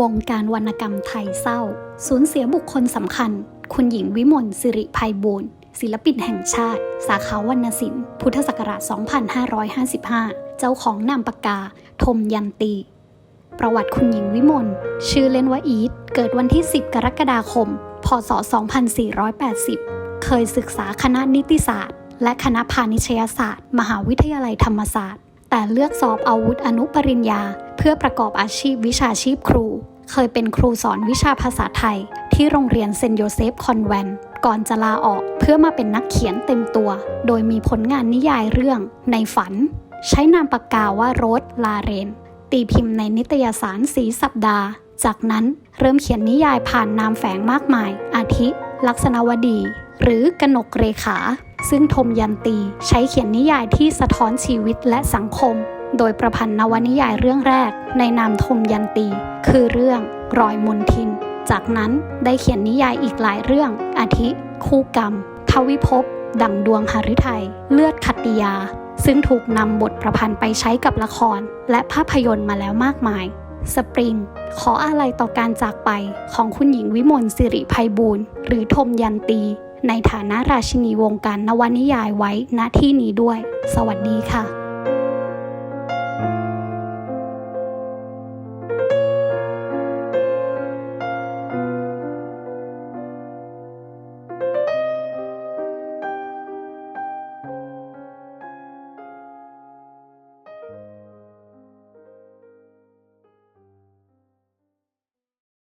วงการวรรณกรรมไทยเศร้า สูญเสียบุคคลสำคัญ คุณหญิงวิมลสิริภัยบูรณ์ศิลปินแห่งชาติ สาขาวรรณศิลป์ พุทธศักราช 2555 เจ้าของนามปากกา ธมยันตี ประวัติคุณหญิงวิมล ชื่อเล่นว่าอีท เกิดวันที่ 10 กรกฎาคม พศ 2480 เคยศึกษาคณะนิติศาสตร์ และคณะพาณิชยศาสตร์ มหาวิทยาลัยธรรมศาสตร์ แต่เลือกสอบอาวุธอนุปริญญา พื่อประกอบอาชีพวิชาชีพครู เคยเป็นครูสอนวิชาภาษาไทย ที่โรงเรียนเซนโยเซฟคอนแวนก่อนจะลาออกเพื่อมาเป็นนักเขียนเต็มตัว โดยมีผลงานนิยายเรื่องในฝัน ใช้นามปากกาว่าโรสลาเรน ตีพิมพ์ในนิตยสารสีสัปดาห์ จากนั้นเริ่มเขียนนิยายผ่านนามแฝงมากมาย อาทิ ลักษณวดี หรือกนกเรขา ซึ่งธมยันตีใช้เขียนนิยายที่สะท้อนชีวิตและสังคม โดยประพันธ์นวนิยายเรื่องแรก ในนามธมยันตี คือเรื่องรอยมนทิน จากนั้นได้เขียนนิยายอีกหลายเรื่อง อาทิ คู่กรรม ทวิภพ ดั่งดวงหฤทัย เลือดขัตติยา ซึ่งถูกนำบทประพันธ์ไปใช้กับละคร และภาพยนตร์มาแล้วมากมาย สปริง ขออะไรต่อการจากไปของคุณหญิงวิมลสิริภัยบูรณ์ หรือธมยันตี ในฐานะราชินีวงการนวนิยายไว้ณที่นี้ด้วย สวัสดีค่ะ